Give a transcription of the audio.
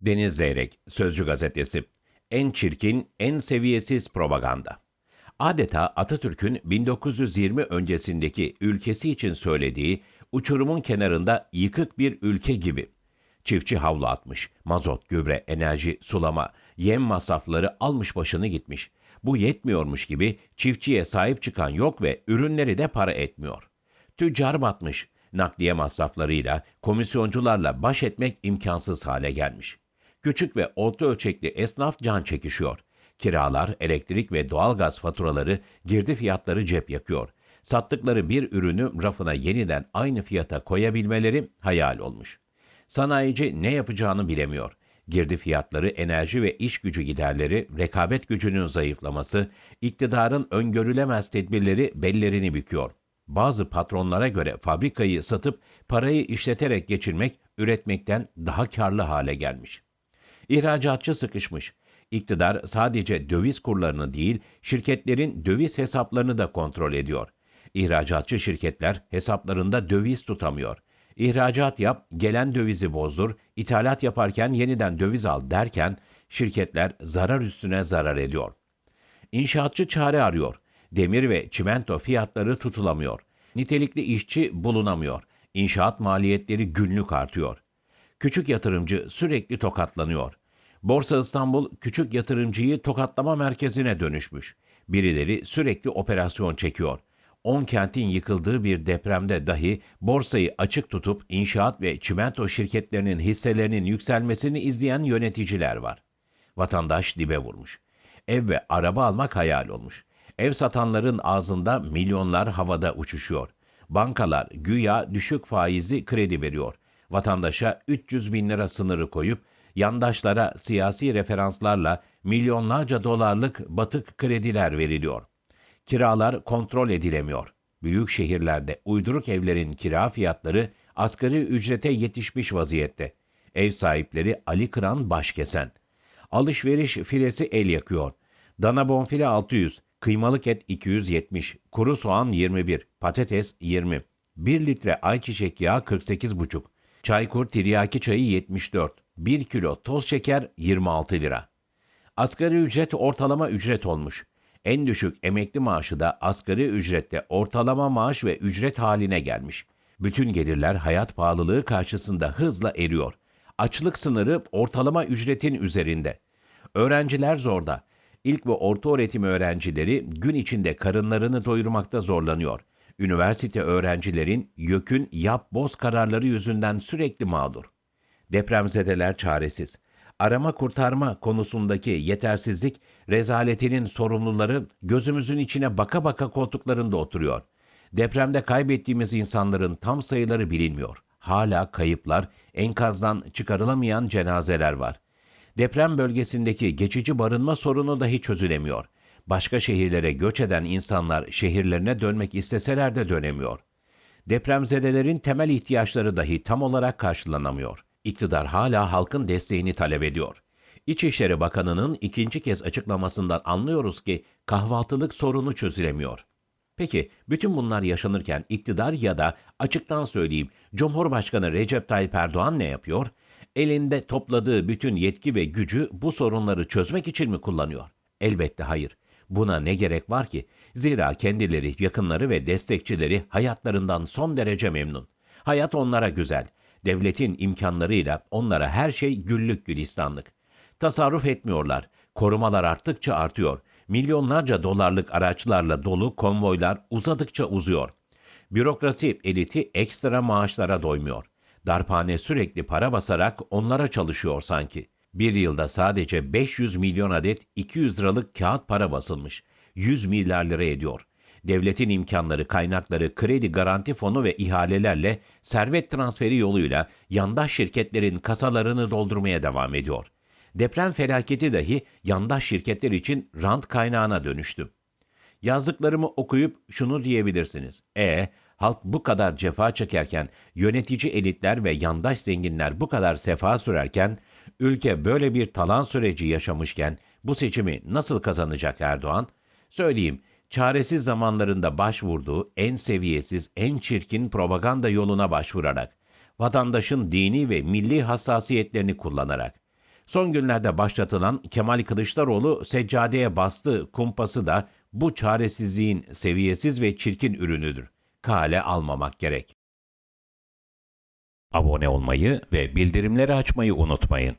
Deniz Zeyrek, Sözcü Gazetesi. En çirkin, en seviyesiz propaganda. Adeta Atatürk'ün 1920 öncesindeki ülkesi için söylediği uçurumun kenarında yıkık bir ülke gibi. Çiftçi havlu atmış, mazot, gübre, enerji, sulama, yem masrafları almış başını gitmiş. Bu yetmiyormuş gibi çiftçiye sahip çıkan yok ve ürünleri de para etmiyor. Tüccar batmış, nakliye masraflarıyla, komisyoncularla baş etmek imkansız hale gelmiş. Küçük ve orta ölçekli esnaf can çekişiyor. Kiralar, elektrik ve doğalgaz faturaları, girdi fiyatları cep yakıyor. Sattıkları bir ürünü rafına yeniden aynı fiyata koyabilmeleri hayal olmuş. Sanayici ne yapacağını bilemiyor. Girdi fiyatları, enerji ve iş gücü giderleri, rekabet gücünün zayıflaması, iktidarın öngörülemez tedbirleri bellerini büküyor. Bazı patronlara göre fabrikayı satıp parayı işleterek geçirmek üretmekten daha karlı hale gelmiş. İhracatçı sıkışmış. İktidar sadece döviz kurlarını değil, şirketlerin döviz hesaplarını da kontrol ediyor. İhracatçı şirketler hesaplarında döviz tutamıyor. İhracat yap, gelen dövizi bozdur, ithalat yaparken yeniden döviz al derken şirketler zarar üstüne zarar ediyor. İnşaatçı çare arıyor. Demir ve çimento fiyatları tutulamıyor. Nitelikli işçi bulunamıyor. İnşaat maliyetleri günlük artıyor. Küçük yatırımcı sürekli tokatlanıyor. Borsa İstanbul küçük yatırımcıyı tokatlama merkezine dönüşmüş. Birileri sürekli operasyon çekiyor. 10 kentin yıkıldığı bir depremde dahi borsayı açık tutup inşaat ve çimento şirketlerinin hisselerinin yükselmesini izleyen yöneticiler var. Vatandaş dibe vurmuş. Ev ve araba almak hayal olmuş. Ev satanların ağzında milyonlar havada uçuşuyor. Bankalar güya düşük faizli kredi veriyor. Vatandaşa 300 bin lira sınırı koyup yandaşlara siyasi referanslarla milyonlarca dolarlık batık krediler veriliyor. Kiralar kontrol edilemiyor. Büyük şehirlerde uyduruk evlerin kira fiyatları asgari ücrete yetişmiş vaziyette. Ev sahipleri Ali Kıran başkesen. Alışveriş filesi el yakıyor. Dana bonfile 600, kıymalık et 270, kuru soğan 21, patates 20, 1 litre ayçiçek yağı 48,5, çaykur tiryaki çayı 74, 1 kilo toz şeker 26 lira. Asgari ücret ortalama ücret olmuş. En düşük emekli maaşı da asgari ücrette ortalama maaş ve ücret haline gelmiş. Bütün gelirler hayat pahalılığı karşısında hızla eriyor. Açlık sınırı ortalama ücretin üzerinde. Öğrenciler zorda. İlk ve orta öğretim öğrencileri gün içinde karınlarını doyurmakta zorlanıyor. Üniversite öğrencilerin YÖK'ün yap boz kararları yüzünden sürekli mağdur. Depremzedeler çaresiz. Arama kurtarma konusundaki yetersizlik rezaletinin sorumluları gözümüzün içine baka baka koltuklarında oturuyor. Depremde kaybettiğimiz insanların tam sayıları bilinmiyor. Hala kayıplar, enkazdan çıkarılamayan cenazeler var. Deprem bölgesindeki geçici barınma sorunu dahi çözülemiyor. Başka şehirlere göç eden insanlar şehirlerine dönmek isteseler de dönemiyor. Depremzedelerin temel ihtiyaçları dahi tam olarak karşılanamıyor. İktidar hala halkın desteğini talep ediyor. İçişleri Bakanı'nın ikinci kez açıklamasından anlıyoruz ki kahvaltılık sorunu çözülemiyor. Peki bütün bunlar yaşanırken iktidar ya da açıktan söyleyeyim Cumhurbaşkanı Recep Tayyip Erdoğan ne yapıyor? Elinde topladığı bütün yetki ve gücü bu sorunları çözmek için mi kullanıyor? Elbette hayır. Buna ne gerek var ki? Zira kendileri, yakınları ve destekçileri hayatlarından son derece memnun. Hayat onlara güzel. Devletin imkanlarıyla onlara her şey güllük gülistanlık. Tasarruf etmiyorlar. Korumalar arttıkça artıyor. Milyonlarca dolarlık araçlarla dolu konvoylar uzadıkça uzuyor. Bürokrasi eliti ekstra maaşlara doymuyor. Darphane sürekli para basarak onlara çalışıyor sanki. Bir yılda sadece 500 milyon adet 200 liralık kağıt para basılmış. 100 milyar lira ediyor. Devletin imkanları, kaynakları, kredi garanti fonu ve ihalelerle servet transferi yoluyla yandaş şirketlerin kasalarını doldurmaya devam ediyor. Deprem felaketi dahi yandaş şirketler için rant kaynağına dönüştü. Yazdıklarımı okuyup şunu diyebilirsiniz. E halk bu kadar cefa çekerken, yönetici elitler ve yandaş zenginler bu kadar sefa sürerken, ülke böyle bir talan süreci yaşamışken bu seçimi nasıl kazanacak Erdoğan? Söyleyeyim, çaresiz zamanlarında başvurduğu en seviyesiz, en çirkin propaganda yoluna başvurarak, vatandaşın dini ve milli hassasiyetlerini kullanarak, Son günlerde başlatılan Kemal Kılıçdaroğlu seccadeye bastı kumpası da bu çaresizliğin seviyesiz ve çirkin ürünüdür. Kale almamak gerek. Abone olmayı ve bildirimleri açmayı unutmayın.